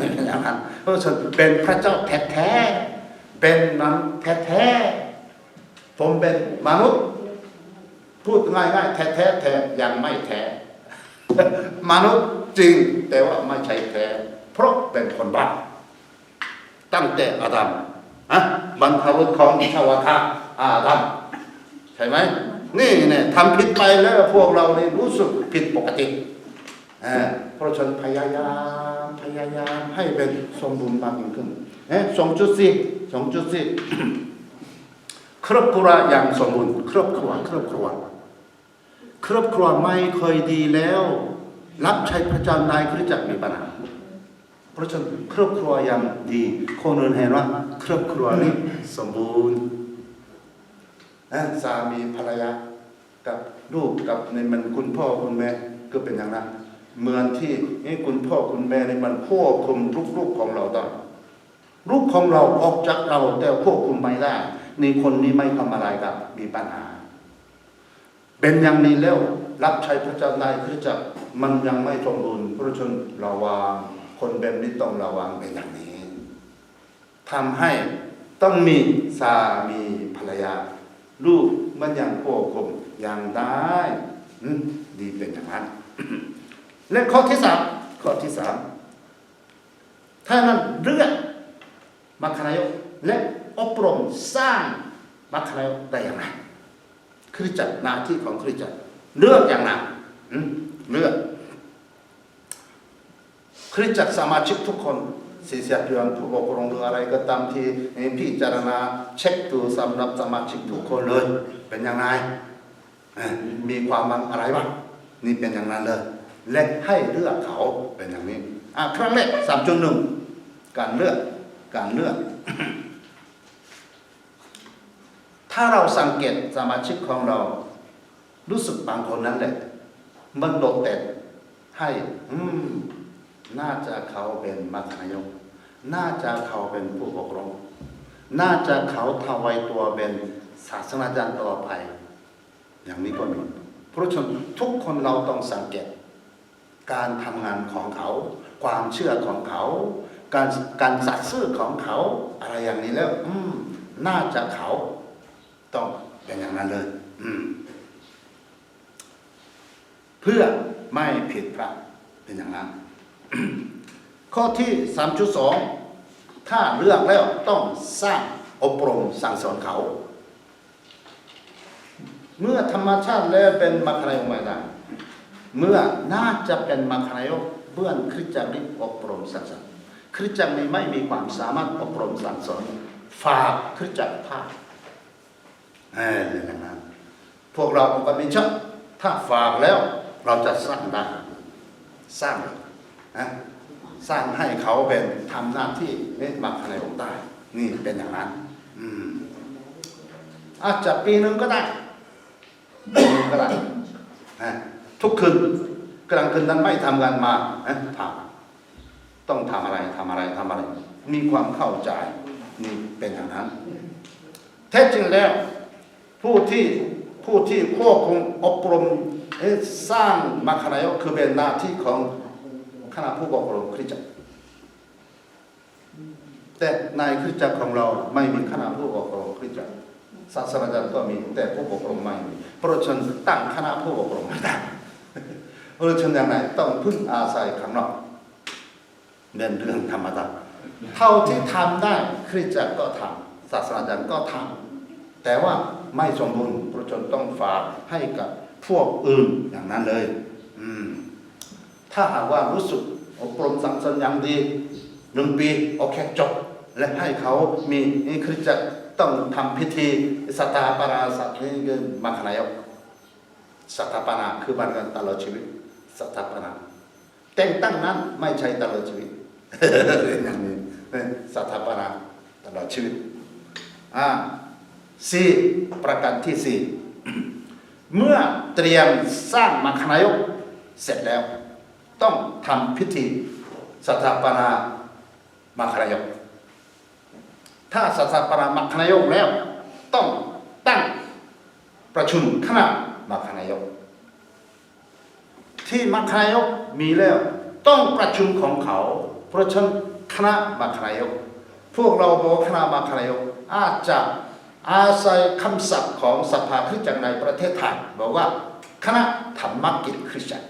อย่างนั้นเพราะฉะนั้นเป็นพระเจ้าแท้ๆเป็นมันแท้ๆผมเป็นมนุษย์ พูดง่ายๆแท้ๆแท้ยังไม่แท้มนุษย์จริงแต่ว่าไม่ใช่แท้เพราะเป็นคนบ้าตั้งแต่อาดัมอะบรรพบุรุษของชาวคะอาดัมใช่ไหมนี่เนี่ยทำผิดไปแล้วพวกเราเนี่ยรู้สึกผิดปกติ เพราะฉะนันพยายามพยายามให้เป็นสมบูรณ์มากยิ่งขึ้นเอ๊ะสองจุดสี่สองจุดสี่ครอบครัวอย่างสมบูรณ์ครอบครัวครอบครัวครอบครัวไม่เคยดีแล้ว รับใช้พระเจ้านายคริสตจักรมีปัญหาเพราะฉะนั้นครอบครัวยังดีคนอื่นเห็นว่า ครอบครัวนี้สมบูรณ์นะสามีภรรยากับลูกกับในมันคุณพ่อคุณแม่ก็เป็นอย่างนั้น เหมือนที่นี่คุณพ่อคุณแม่ในมันควบคุมลูกๆของเราได้ลูกของเราออกจากเราแต่ควบคุมไม่ได้นี่คนนี้ไม่ทำอะไรกับ มีปัญหา เป็นอย่างนี้แล้วรับใช้พระเจ้านายคริสจักรมันยังไม่สมบูรณ์เพราะฉะนั้นระวังคนแบบนี้ต้องระวังเป็นอย่างนี้ทำให้ต้องมีสามีภรรยา ลูกมันยังควบคุมยังได้ดีเป็นอย่างนั้น และข้อที่สามข้อที่สามถ้านั้นเลือกมัคคณายกและอบรมสร้างมัคคณายกได้อย่างไรคริสจักรหน้าที่ของคริสจักรเลือกอย่างไรเลือกคริสจักรสมาชิกทุกคนศิษยาพิวันผู้ปกครองหรืออะไรก็ตามที่พิจารณาเช็คดูสำหรับสมาชิกทุกคนเลย เป็นอยังไงเอ่อมีความมังอะไรบ้างนี่เป็นอย่างนั้นเลย และให้เลือกเขาเป็นอย่างนี้อะครั้งแรกสามจุดหนึ่งการเลือกการเลือก ถ้าเราสังเกตสมาชิกของเรา รู้สึกบางคนนั้นแหละ มันโดดเด่นให้อืมน่าจะเขาเป็นมัคคณายกน่าจะเขาเป็นผู้ปกครอง น่าจะเขาทวายตัวเป็นศาสนาจารย์ต่อไป อย่างนี้ก็มีเพราะฉะนั้นทุกคนเราต้องสังเกต การทำงานของเขา ความเชื่อของเขา การการสัตย์ซื่อของเขาอะไรอย่างนี้แล้ว อืม น่าจะเขาต้องเป็นอย่างนั้นเลย อืม เพื่อไม่ผิดพลาดเป็นอย่างนั้น ข้อที่ 3.2 ถ้าเลือกแล้วต้องสร้างอบรมสั่งสอนเขา เมื่อธรรมชาติแล้วเป็นมัคคณายกไม่ได้ เมื่อน่าจะเป็นมัคคณายกเบื้องคริสตจักรนี้อบรมสั่งสอนคริสตจักรนี้ไม่มีความสามารถอบรมสั่งสอนฝากคริสตจักรท่าเออเป็นอย่างนั้นพวกเราองค์กรมิชอบถ้าฝากแล้วเราจะสร้างได้สร้างนะสร้างให้เขาเป็นทำหน้าที่นี่มักในองค์ได้นี่เป็นอย่างนั้น อืมอาจจะปีหนึ่งก็ได้ปีหนึงก็ได้นะ ทุกคืนกลางคืนนั้นไม่ทำงานมานะทำต้องทำอะไรทำอะไรทำอะไร มีความเข้าใจนี่เป็นอย่างนั้น แท้จริงแล้ว ผู้ที่ผู้ที่ควบคุมอบรมสร้างมัคณายกคือเป็นหน้าที่ของคณะผู้ปกครองคริสตจักรแต่ในคริสตจักรของเราไม่มีคณะผู้ปกครองคริสตจักรศาสนาจารย์ก็มีแต่ผู้ปกครองไม่มีเพราะฉะนั้นตั้งคณะผู้ปกครองไม่ได้ เราะฉะนั้นอย่างไรต้องพึ่งอาศัยข้างนอกเป็นเรื่องธรรมดาเท่าที่ทำได้คริสตจักรก็ทำศาสนาจารก็ทำแต่ว่าไม่สมบูรณ์เพระฉะนันต้องฝากให้กับพวกอื่นอย่างนั้นเลย อืม ถ้าหากว่ารู้สึกอบรมสังสรรค์อย่างดีหนึ่งปีโอเคจบ และให้เขามีนี่คือจะต้องทำพิธีสถาปนาสัตว์นี่คือมัคคณายกสถาปนาคือบันกันตลอดชีวิต สถาปนาแต่งตั้งนั้นไม่ใช่ตลอดชีวิตอย่างนี้สถาปนาตลอดชีวิตอ่าสี่ประการที่สี่เมื่อเตรียมสร้างมัคคณายกเสร็จแล้ว ต้องทำพิธีสถาปนามัคคณายก ถ้าสถาปนามัคคณายกแล้ว ต้องตั้งประชุมคณะมัคคณายก ที่มัคคายกมีแล้ว ต้องประชุมของเขา เพราะฉะนั้นคณะมาคณะยก พวกเราบอกคณะมาคณะยกอาจจะอาศัยคำศัพท์ของสภาคริสตจักรในประเทศไทยบอกว่าคณะธรรมกิจคริสตจักร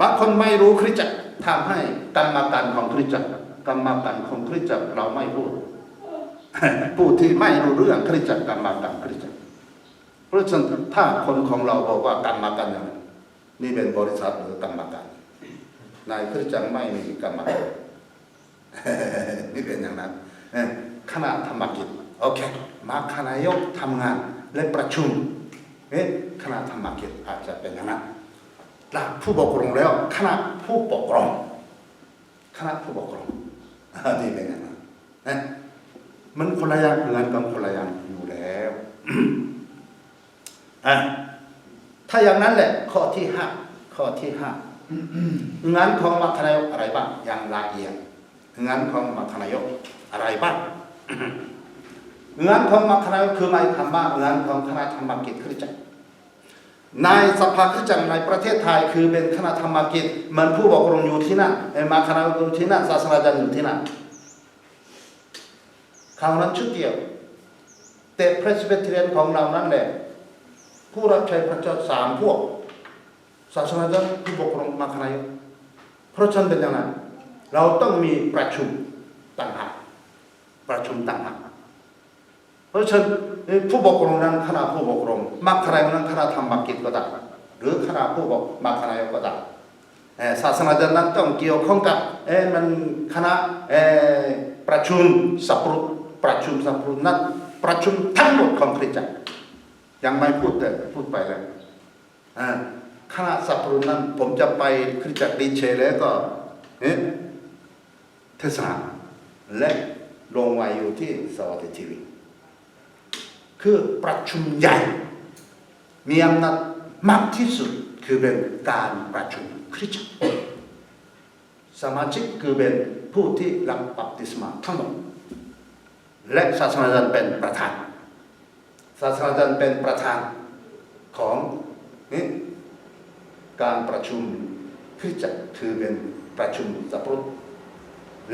บางคนไม่รู้คริสตจักรทำให้กรรมการของคริสตจักรกรรมการของคริสตจักรเราไม่พูดผู้ที่ไม่รู้เรื่องคริสตจักรกรรมการคริสตจักรเพราะฉะนั้นถ้าคนของเราบอกว่ากรรมการอย่างนั้น นี่เป็นบริษัทหรือกรรมการในคริสตจักรไม่มีกรรมการนี่เป็นอย่างนั้นคณะธรรมกิจโอเคมาคณะยกทำงานและประชุมเอ๊ะคณะธรรมกิจอาจจะเป็นอย่างนั้นหลักผู้ปกครองแล้วคณะผู้ปกครองคณะผู้ปกครองนี่เป็นอย่างนั้นเอ๊ะมันคนละอย่างงานกันคนละอย่างอยู่แล้วอะ ถ้าอย่างนั้นแหละ ข้อที่ห้าข้อที่ห้างานของมัคคณายกอะไรบ้างอย่างละเอียดงานของมัคคณายกอะไรบ้างงานของมัคคณายกคือหมายความว่างานของคณะธรรมกิจคริสจักรในสภาคริสจักรในประเทศไทยคือเป็นคณะธรรมกิจมันผู้ปกรองอยู่ที่นั่นมัคณายกอยู่ที่นั่นศาสนาจารย์อยู่ที่นั่นคราวนั้นชุดเดียวแต่พระสเปเทเรียนของเรานั่นแหละ ผู้รับใช้พระเจ้าสามพวก ศาสนาจารย์ผู้ปกครองมาคณะยกเพราะฉะนั้นเป็นอย่างนั้น เราต้องมีประชุมต่างหากประชุมต่างหากเพราะฉะนั้นผู้ปกครองนั้นคณะผู้ปกครองมัคณะยกนั้นคณะธรรมกิจก็ได้หรือคณะผู้ปกมาคณะยกก็ได้ศาสนาจารย์นั้นต้องเกี่ยวข้องกับเอ่อมันคณะประชุมสัพรุประชุมสัพรุนั้นประชุมทั้งหมดของคริสตจักร ยังไม่พูดแต่พูดไปแล้วคณะสัพพรุนั้น ผมจะไปคริสตจักรดีเชแล้วก็เอ๊ะเทศนาและลงไว้อยู่ที่สวัสดิทีวีคือประชุมใหญ่ มีอำนาจมากที่สุดคือเป็นการประชุมคริสตจักรสมาชิกคือเป็นผู้ที่รับบัพติศมาทั้งหมดและศาสนาจารย์เป็นประธาน ศาสนาจารย์เป็นประธานของนี่การประชุมคริสตจักรคือเป็นประชุมสัพพุท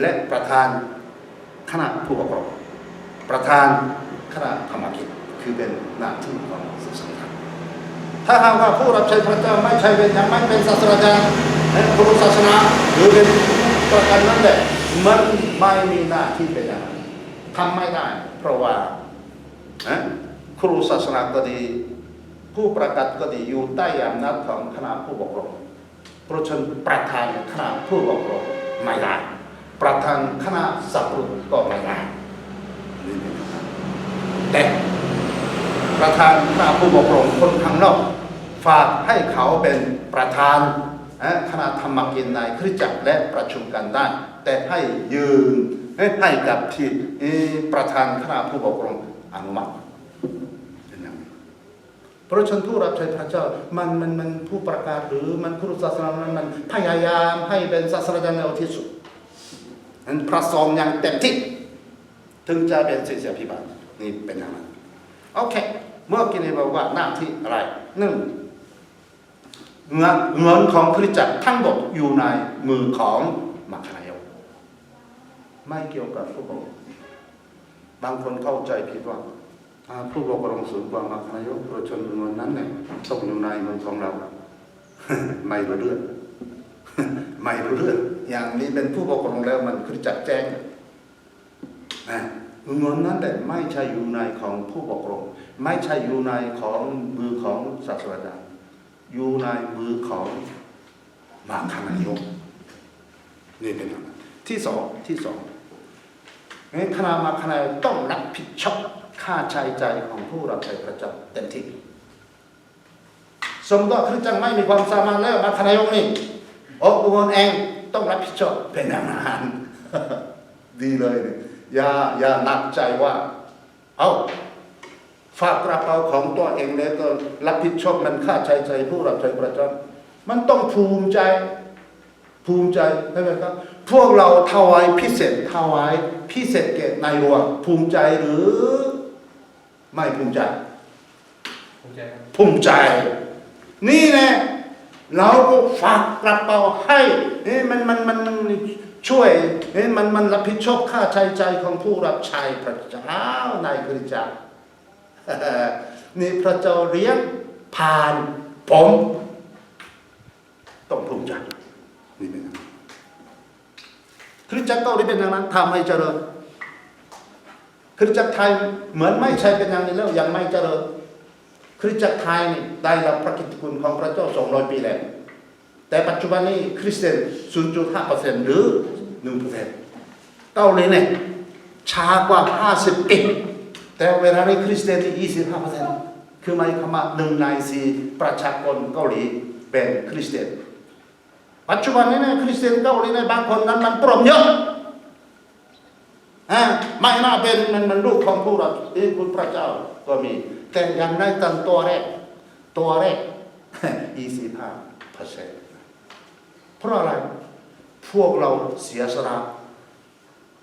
และประธานคณะผู้ปกครองประธานคณะธรรมกิจคือเป็นหน้าที่ของศาสนาถ้าหากว่าผู้รับใช้พระเจ้าไม่ใช่เป็นยังไม่เป็นศาสนาจารย์และครูศาสนาหรือเป็นประกันนั้นแหละมันไม่มีหน้าที่เป็นอย่างทำไม่ได้ เพราะว่านะ ครูศาสนาก็ดี ผู้ประกาศก็ดีอยู่ใต้อำนาจของคณะผู้ปกครองเพราะฉะนั้นประธานคณะผู้ปกครองไม่ได้ประธานคณะสัพพุก็ไม่ได้แต่ประธานคณะผู้ปกครองคนข้างนอกฝากให้เขาเป็นประธานคณะธรรมกินในคริสตจักรและประชุมกันได้ แต่ให้ยืนให้กับที่ประธานคณะผู้ปกครองอนุมัติ เพราะฉะนันผู้รับใช้พระเจ้ามันมันมันผู้ประกาศหรือมันครูศาสนามันมันพยายามให้เป็นศาสนาจารย์ในที่สุดนั้นพระสงฆ์อย่างเต็มที่ถึงจะเป็นศิษยาพิบาลนี่เป็นอย่างนั้นโอเคเมื่อกี้นี้บอกว่าหน้าที่อะไรหนึ่งเงินเงินของคริสตจักรทั้งหมดอยู่ในมือของมัคคณายกไม่เกี่ยวกับผู้ปกครองบางคนเข้าใจผิดว่า ผู้ปกครองศูนย์กลามัคคณายกประชนจำนวนนั้นเนี่ยตกอยู่ในเมืองของเรา ไม่รู้เรื่องไม่รู้เรื่องอย่างนี้เป็นผู้ปกครองแล้วมันคือจัดแจ้งนะเงินนั้นแต่ไม่ใช่อยู่ในของผู้ปกครอง ไม่ใช่อยู่ในของมือของศาสนาอยู่ในมือของมัคคณายกนี่เป็นอย่างนั้นที่สองที่สอง งั้นคณะมาคณะต้องรับผิดชอบค่าใช้จ่ายของผู้รับใช้พระจ้าเต็มที่ สมมติว่าคริสจังไม่มีความสามารถแล้วมาคณะยกนี่โอ้ตัวเองต้องรับผิดชอบเป็นอย่างนั้นดีเลยอย่าอย่าหนักใจว่า เอาฝากกระเป๋าของตัวเองแล้วก็รับผิดชอบมันค่าใช้จ่ายผู้รับใช้พระจ้ามันต้องภูมิใจ ภูมิใจใช่ไหมครับ พวกเราถวายพิเศษถวายพิเศษแก่ในหลวงภูมิใจหรือ ไม่ภูมิใจ ภูมิใจครับภูมิใจ นี่แน่เราก็ฝากกระเป๋าให้เอ๊ะมันมันมันมันช่วยเอ๊ะมันมันรับผิดชอบค่าใช้จ่ายของผู้รับใช้พระเจ้าในคริสตจักรนี่พระเจ้าเลี้ยงผ่านผมต้องภูมิใจ นี่เป็นอย่างนั้นคริสตจักรเกาหลีเป็นอย่างนั้นทำให้เจริญคริสตจักรไทยเหมือนไม่ใช่เป็นอย่างนี้แล้วยังไม่เจริญคริสตจักรไทยนี่ได้รับพระกิตติคุณของพระเจ้า200ปีแล้วแต่ปัจจุบันนี้คริสเตียน0.5%หรือ1%เกาหลีเนี่ยช้ากว่าห้าสิบปีแต่เวลานี้คริสเตียนที่25%คือหมายความว่าหนึ่งในสี่ประชากรเกาหลีเป็นคริสเตียน ปัจจุบันนี้เนี่ยคริสเตียนเกาหลีในยบางคนนั้นมันปลอมเยอะอ่าไม่น่าเป็นมันมันลูกของผู้รับเอ้ยคุณพระเจ้าก็มี แต่ยังได้ตันตัวแรก ตัวแรก25เปอร์เซ็นต์เพราะอะไรพวกเราเสียสละ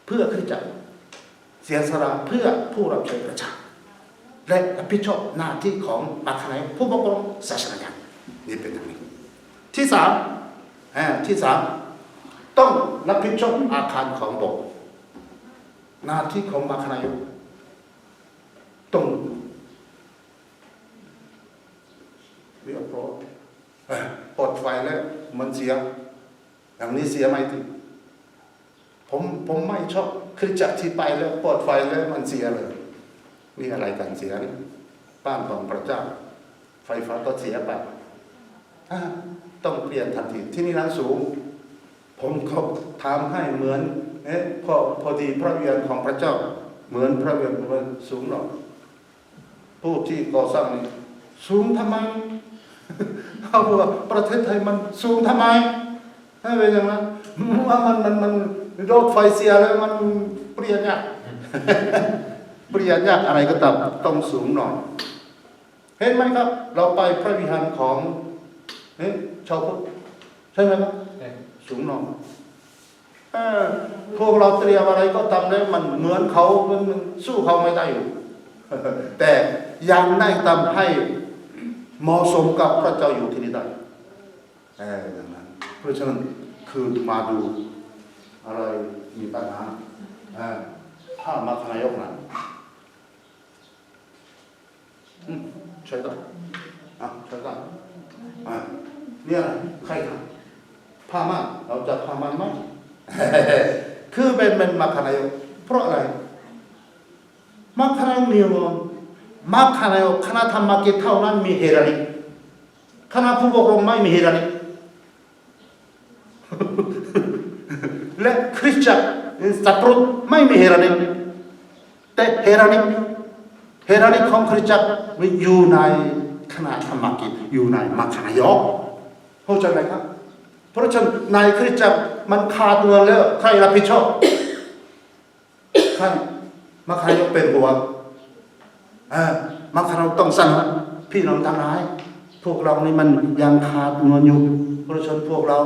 เพื่อคริสตจักเสียสละเพื่อผู้รับใช้ประชาและรับผิดชอบหน้าที่ของมาคณะผู้ปกครองศาสนาจารนี่เป็นอย่างนี้ที่สาม ที่สามต้องรับผิดชอบอาคารของโบสถ์หน้าที่ของมาคณะต้องเรียบร้อยเอ้ยปลดไฟแล้วมันเสีย อย่างนี้เสียไหมถึงผมผมไม่ชอบคือจักรที่ไปแล้วปลดไฟแล้วมันเสียเลยนี่อะไรกันเสียนี่บ้านของพระเจ้า ไฟฟ้าก็เสียไปอ่า ต้องเปลี่ยนทันทีที่นี่นั้นสูง ผมก็ทำให้เหมือนเอ๊ะพอพอดีพระเวียนของพระเจ้า เหมือนพระเวียนมันสูงหรอกผู้ที่ก่อสร้างนี่สูงทำไมเขาบอกว่าประเทศไทยมันสูงทำไมให้เป็นอย่างนั้นว่ามันมันมันรถไฟเสียแล้วมันเปลี่ยนยากเปลี่ยนยากอะไรก็ตามต้องสูงหน่อยเห็นไหมครับ เราไปพระวิหารของ เอ๊ะชาวพุทธใช่ไหมครับสูงหน่อยเออพวกเราเตรียมอะไรก็ทำได้มันเหมือนเขามันมันสู้เขาไม่ได้อยู่แต่ยังได้ทำให้เหมาะสมกับพระเจ้าอยู่ที่นี่ได้เอออย่างนั้นเพราะฉะนั้นคือมาดูอะไรมีปัญหาเออถ้ามาทนายกนะอืมใช่ได้อะใช่ได้อะ เนี่ยใครทำผ้าม่านเราจะผ้าม่านไหมคือเป็นเป็นมัคคณายกเพราะอะไรมัคคณายกมีมนมัคคณายกคณะธรรมกิจเท่านั้นมีเฮรานิคณะผู้ปกครองไม่มีเฮรานิและคริสตจักรสัตรุษไม่มีเฮรานิแต่เฮรานิเฮรานิของคริสตจักรมันอยู่ในคณะธรรมกิจอยู่ในมัคคณายก เข้าใจไหมครับ เพราะฉะนั้นในคริสตจักรมันขาดเงินแล้ว ใครรับผิดชอบใครมาใครยกเป็นหัวเออมาใครเราต้องสั่งพี่น้องทั้งหลาย พวกเรานี่มันยังขาดเงินอยู่เพราะฉะนั้นพวกเรา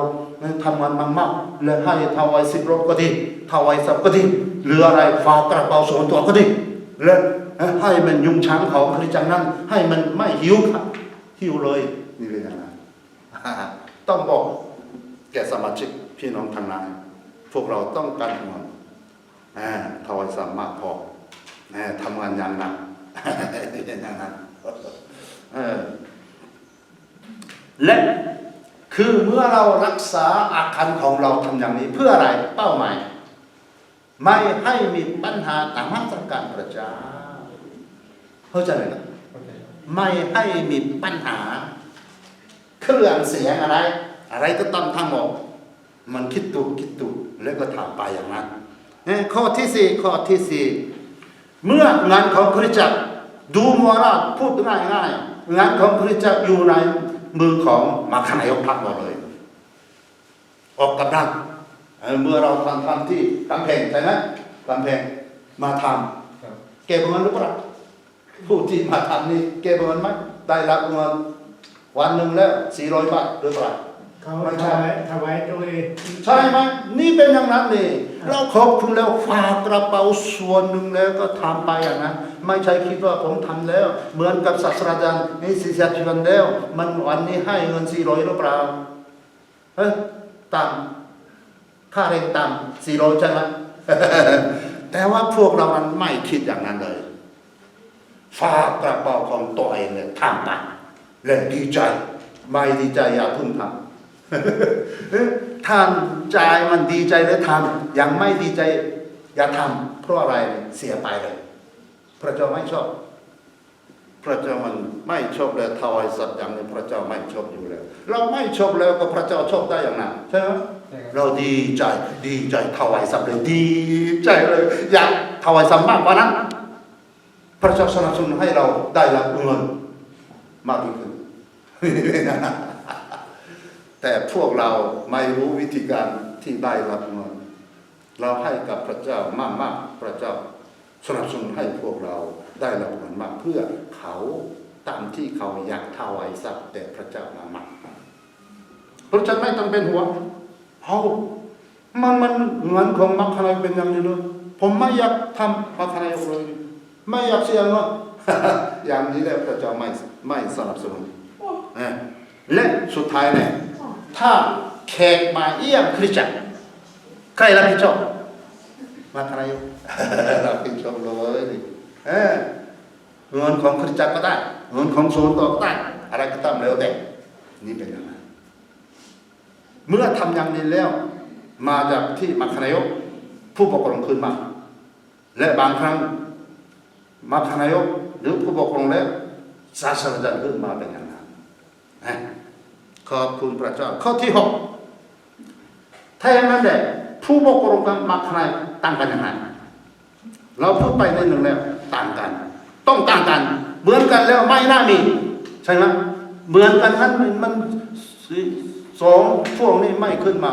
ทำงานมากๆและให้ถวายสิบรถก็ดีถวายสับก็ดีหรืออะไรฝากกระเป๋าส่วนตัวก็ดีและให้มันยุงช้างของคริสตจักรนั้น ให้มันไม่หิวครับหิวเลย ต้องบอกแก่สมาชิกพี่น้องทางนั้นพวกเราต้องการทำงานอ่าถวายสามารถพออ่าทำงานอย่างหนักอย่างนั้นเออและคือเมื่อเรารักษาอาคารของเราทำอย่างนี้เพื่ออะไรเป้าหมายไม่ให้มีปัญหาตามมาตรการประจาเข้าใจไหมครับไม่ให้มีปัญหา เครื่องเสียงอะไร อะไรก็ต้องทำหมดมันคิดตูคิดตูแล้วก็ทำไปอย่างนั้นเนี่ยข้อที่สี่ข้อที่สี่เมื่องานของคริสตจักรดูมัวราชพูดง่ายง่ายๆงานของคริสตจักรอยู่ในมือของมาคณายกพักหมดเลย ออกกำลังเอ่อเมื่อเราทำทำที่กำแพงใช่ไหมกำแพงมาทำเก็บเงินหรือเปล่าผู้ที่มาทำนี่เก็บเงินไหมได้รับเงิน วันหนึ่งแล้วสี่ร้อยบาทหรือเปล่าเขาถวายถวายตัวเองใช่ไหมนี่เป็นอย่างนั้นเลยเราขอบคุณแล้วฝากกระเป๋าส่วนหนึ่งแล้วก็ทำไปอย่างนั้นไม่ใช่คิดว่าผมทำแล้ว เหมือนกับศาสตราจารย์นี่สิษยาชีวันแล้ว มันวันนี้ให้เงินสี่ร้อยหรือเปล่าเฮ้ยต่ำค่าแรงต่ำสี่ร้อยใช่ไหมแต่ว่าพวกเรามันไม่คิดอย่างนั้นเลยฝากกระเป๋าของตัวเองเนี่ยทำไป และดีใจ ไม่ดีใจอย่าเพึ่งทำท่านใจมันดีใจแล้วทำยังไม่ดีใจอย่าทำเพราะอะไรเสียไปเลย พระเจ้าไม่ชอบ พระเจ้ามันไม่ชอบแล้วทวายสัตว์อย่างนี้พระเจ้าไม่ชอบอยู่แล้ว เราไม่ชอบแล้วก็พระเจ้าชอบได้อย่างนั้นใช่ไหมเราดีใจดีใจทวายสัตว์เลยดีใจเลยอยากทวายสัตว์มากกว่านั้น พระเจ้าสนับสนุนให้เราได้รับเงิน มากยิ่งขึ้นแต่พวกเราไม่รู้วิธีการที่ได้รับเงินเราให้กับพระเจ้ามากมากๆพระเจ้าสนับสนุนให้พวกเราได้รับเงินมากเพื่อเขาตามที่เขาอยากถวายสัตว์แต่พระเจ้ามามากพระฉะนั้นไม่ต้องเป็นห่วเอามันมันเงินของมัคคณายกเป็นอย่างนี้เลยผมไม่อยากทำมัคคณายกเลยไม่อยากเสียเงิน อย่างนี้แล้วพระเจ้าไม่ไม่สนับสนุนเออและสุดท้ายเนี่ยถ้าแขกมาเยี่ยมคริสตจักรใครรับผิดชอบมาใครอยู่รับผิดชอบเลยนี่เออเงินของคริสตจักรก็ได้เงินของศูนย์ต่อก็ได้อะไรก็ตามแล้วแต่นี่เป็นอย่างนั้นเมื่อทำอย่างนี้แล้ว มาจากที่มัคคณายกผู้ปกครองขึ้นมา และบางครั้งมัคคณายก หรือผู้ปกครองและศาสนาจารย์ขึ้นมาเป็นอย่างนั้นนะขอบคุณพระเจ้าข้อที่หกถ้าอย่างนั้นแหละผู้ปกครองกับมัคคณายกต่างกันย่างไรเราพูดไปในหนึ่งแล้วต่างกัน ต้องต่างกัน เหมือนกันแล้วไม่น่ามีใช่ไหมเหมือนกันนั้นมันมันสองพวกนี้ไม่ขึ้นมา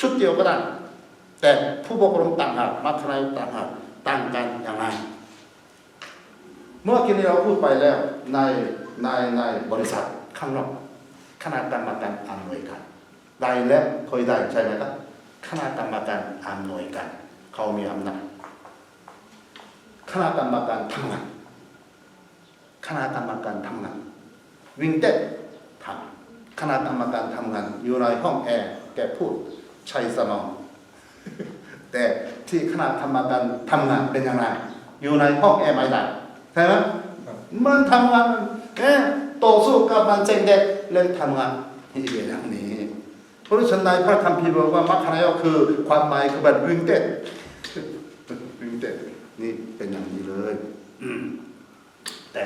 ชุดเดียวก็ได้ แต่ผู้ปกครองต่างหากมัคคณายกต่างหากต่างกันอย่างไร เมื่อกี้นี้เราพูดไปแล้วในในในบริษัทข้างนอกคณะกรรมการอำนวยการได้แล้วเคยได้ใช่ไหมครับคณะกรรมการอำนวยการเขามีอำนาจคณะกรรมการทำงานคณะกรรมการทำงาน วิ่งเต้นทำคณะกรรมการทำงาน อยู่ในห้องแอร์แกพูดใช้สมอง แต่ที่คณะกรรมการทำงานเป็นยังไงอยู่ในห้องแอร์ไม่ได้ ใช่ไหมมันทำงานเอ๊ะต่อสู้กับมันเจงเด็กเล่นทำงานนี่เป็นอย่างนี้เพราะฉะนั้นในพระคัมภีร์บอกว่ามัคคณายกคือ ความหมายคือแบบวิ่งเต้นวิ่งเต้นนี่เป็นอย่างนี้เลยอืมแต่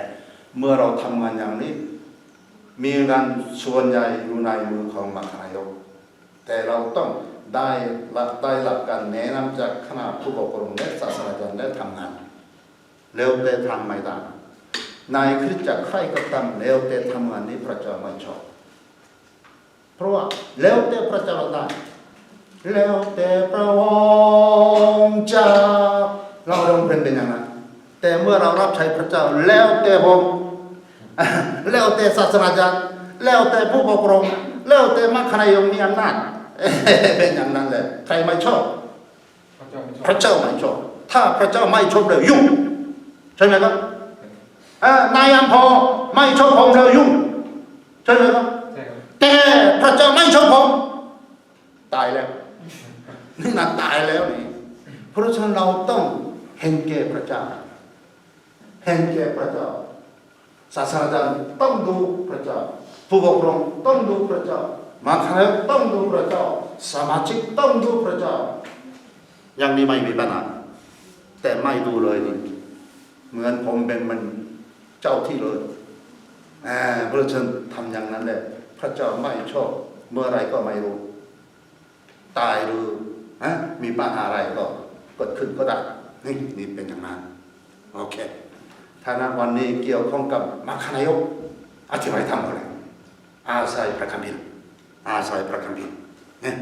เมื่อเราทำงานอย่างนี้ มีงานส่วนใหญ่อยู่ในมือของมัคคณายกแต่เราต้องได้รับได้รับการแนะนำจากคณะผู้ปกครองและศาสนาจารย์และทำงาน แล้วแต่ทำไม่ได้นายคริสตจักรใครก็ตามแล้วแต่ทำงานนี้พระเจ้าไม่ชอบ เพราะว่าแล้วแต่พระเจ้าได้แล้วแต่พระองค์เจ้าเราลงเพลงเป็นอย่างนั้นแต่เมื่อเรารับใช้พระเจ้า แล้วแต่ผมแล้วแต่ศาสนาจารย์แล้วแต่ผู้ปกครองแล้วแต่มัคคณายกมีอำนาจเป็นอย่างนั้นเลยใครไม่ชอบ พระเจ้าไม่ชอบพระเจ้าไม่ชอบถ้าพระเจ้าไม่ชอบเลยยุ่ง ใช่ไหมครับอ่านายอำเภอไม่ชอบผมเลยยุ่งใช่ไหมครับใช่ครับแต่พระเจ้าไม่ชอบผมตายแล้วนี่นะตายแล้วนี่เพราะฉะนั้นเราต้องเห็นแก่พระเจ้าเห็นแก่พระเจ้าศาสนาจารย์ต้องดูพระเจ้าผู้ปกครองต้องดูพระเจ้ามาคณะต้องดูพระเจ้าสมาชิกต้องดูพระเจ้ายังนี้ไม่มีปัญหาแต่ไม่ดูเลยนี่ เหมือนผมเป็นมันเจ้าที่เลยอ่าเพราะฉะนั้นทำอย่างนั้นแหละ พระเจ้าไม่ชอบเมื่อไรก็ไม่รู้ ตายหรือฮะมีปัญหาอะไรก็เกิดขึ้นก็ได้นี่นี่เป็นอย่างนั้นโอเคถ้านะวันนี้เกี่ยวข้องกับมัคคณายกอธิบายทำอะไรอาศัยพระคัมภีร์อาศัยพระคัมภีร์เนี่ย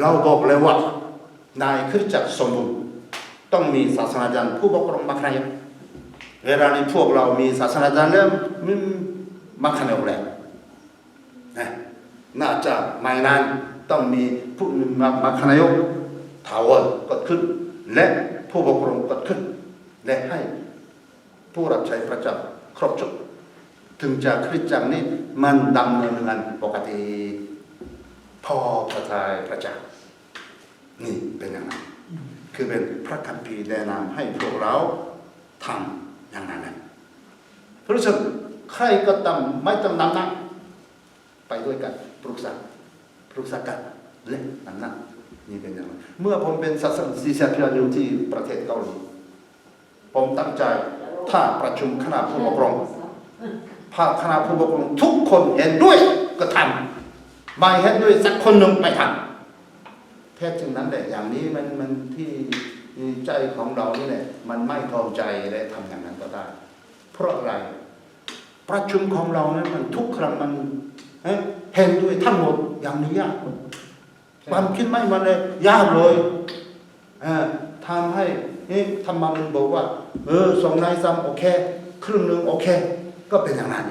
เราบอกเลยว่านายคริสตจักรสมบูรณ์ต้องมีศาสนาจารย์ผู้ปกครองมัคคณายก เวลานี้พวกเรามีศาสนาจารย์เริ่มมัคคณายกแล้วนะน่าจะไม่นานต้องมีผู้มามาคณายกถาวรเกิดขึ้น และผู้ปกครองเกิดขึ้น และให้ผู้รับใช้พระเจ้าครบจบถึงจะคริสตจักรนี้มันดำเนินงานปกติพอพระทัยพระเจ้านี่เป็นอย่างนั้นคือเป็นพระคัมภีร์แนะนำให้พวกเราทำ อย่างนั้นเพราะฉะนั้นใครก็ตามไม่ต้องนำหนักไปด้วยกันปรึกษาปรึกษากันเล่นนำหนักนี่เป็นอย่างนั้นเมื่อผมเป็นศาสนศิษย์พียรอยู่ที่ประเทศเกาหลีผมตั้งใจถ้าประชุมคณะผู้ปกครองภาคคณะผู้ปกครองทุกคนเห็นด้วยก็ทำไม่เห็นด้วยสักคนหนึ่งไม่ทำแท้จริงนั้นแหละอย่างนี้มันมันที่ ใจของเรานี่แหละมันไม่พอใจและทำอย่างนั้นก็ได้ เพราะอะไร ประชุมของเรานั้นมันทุกครั้งมันเอ๊ะเห็นด้วยทั้งหมดอย่างนี้ยากความคิดไม่มันเลยยากเลยเอ่อทำให้นี่ธรรมะมันบอกว่า เออสองนายซ้ำโอเค ครึ่งหนึ่งโอเค ก็เป็นอย่างนั้น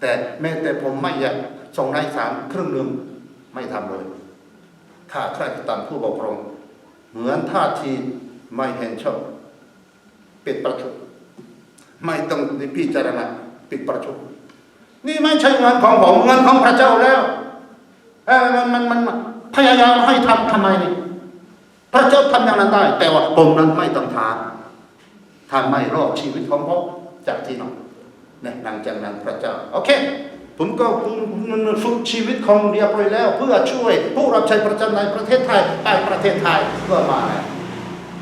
แต่แม้แต่ผมไม่อยากสองนายสามครึ่งหนึ่งไม่ทำเลย ถ้าใครก็ตามผู้ปกครอง เหมือนท่าทีไม่เห็นชอบปิดประชุมไม่ต้องพิจารณาปิดประชุมนี่ไม่ใช่เงินของผมเงินของพระเจ้าแล้วเออมันมันมันพยายามให้ทำทำไมนี่พระเจ้าทำอย่างนั้นได้ แต่ว่าผมนั้นไม่ต้องทำทำไม่รอดชีวิตของผมจากที่นั่นนี่ยหลังจากนั้นพระเจ้า โอเค ผมก็ฝึกชีวิตของเรียบร้อยแล้ว เพื่อช่วยผู้รับใช้ประจำในประเทศไทยไปประเทศไทยก็มาแล้ว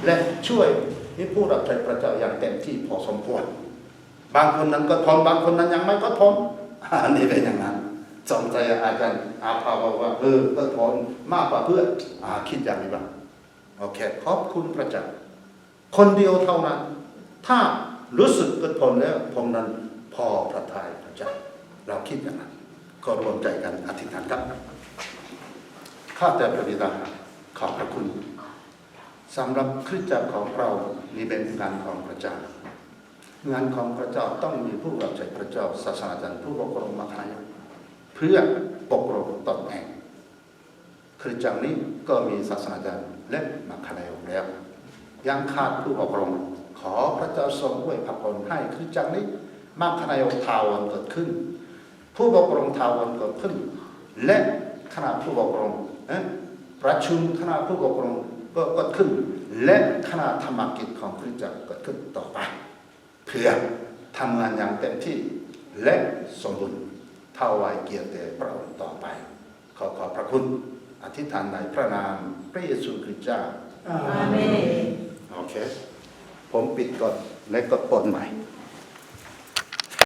และช่วยให้ผู้รับใช้ประเจ้าอย่างเต็มที่พอสมควร บางคนนั้นก็ทนบางคนนั้นยังไม่ก็ทนอันนี้เป็นอย่างนั้นสงสัยอาจารย์อาภาบอกว่าเออก็ทนมากกว่าเพื่อนอาคิดอย่างนี้บ้างโอเคขอบคุณพระเจ้าคนเดียวเท่านั้น ถ้ารู้สึกก็ทนแล้วผมนั้นพอพระทัยพระเจ้า เราคิดอย่างนั้น ก็รวมใจกันอธิษฐานครับข้าแต่พระบิดาขอบพระคุณสำหรับคริสตจักรของเรานี่เป็นงานของพระเจ้างานของพระเจ้าต้องมีผู้รับใช้พระเจ้าศาสนาจารย์ผู้ปกครองมาให้เพื่อปกครองตนเองคริสตจักรนี้ก็มีศาสนาจารย์และมาคณะอยู่แล้วยังขาดผู้ปกครองขอพระเจ้าทรงอวยพระพรให้คริสตจักรนี้มาคณะทาวันเกิดขึ้น ผู้ปกครองทาวันเกิดขึ้น และคณะผู้ปกครองเอ๊ะประชุมคณะผู้ปกครองก็เกิดขึ้น และคณะธรรมกิจของคริสตจักรเกิดขึ้นต่อไป เพื่อทำงานอย่างเต็มที่และสมบูรณ์เท่าไวเกียรติแด่พระองค์ต่อไป ขอขอบพระคุณ อธิษฐานในพระนามพระเยซูคริสต์เจ้าอ่าอาเมนโอเคผมปิดก่อนและก็เปิดใหม่